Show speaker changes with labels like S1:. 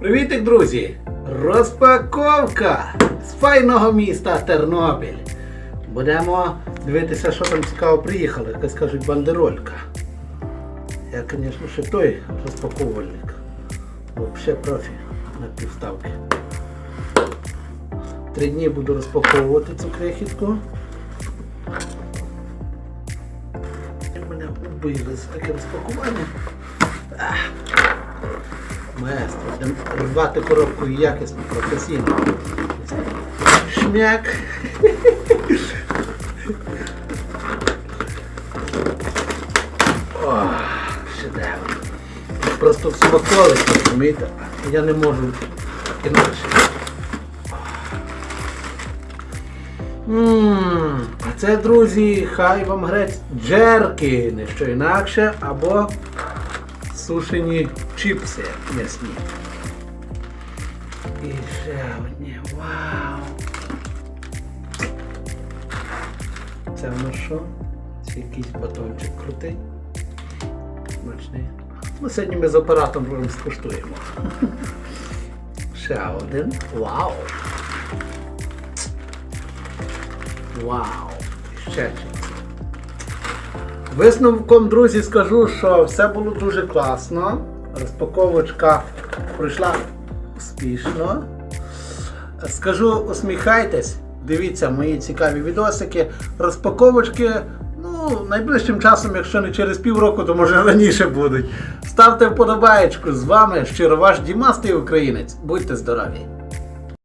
S1: Привітик, друзі! Розпаковка з файного міста Тернопіль. Будемо дивитися, що там цікаво приїхало. Якась кажуть бандеролька. Я, звісно, ще той розпаковувальник. Взагалі профі на півставки. Три дні буду розпаковувати цю крихітку. Мене вбили за таке розпакування. Маестро, рвати коробку якісно, професійно. Шмяк. О, шедевр. Просто в смаколик, розумієте? Я не можу інакше. Ммм, а це, друзі, хай вам грець джерки, не що інакше, або сушені чіпси м'ясні. І ще одні. Вау! Це воно що? Це якийсь батончик крутий. Смачний. Ну, сьогодні ми з оператором скуштуємо. Ще один. Вау! Вау! Ще чіпси. Висновком, друзі, скажу, що все було дуже класно. Розпаковочка пройшла успішно. Скажу, усміхайтесь, дивіться мої цікаві відосики. Розпаковочки, ну, найближчим часом, якщо не через півроку, то може раніше будуть. Ставте вподобаєчку з вами щиро ваш Дімастий Українець. Будьте здорові!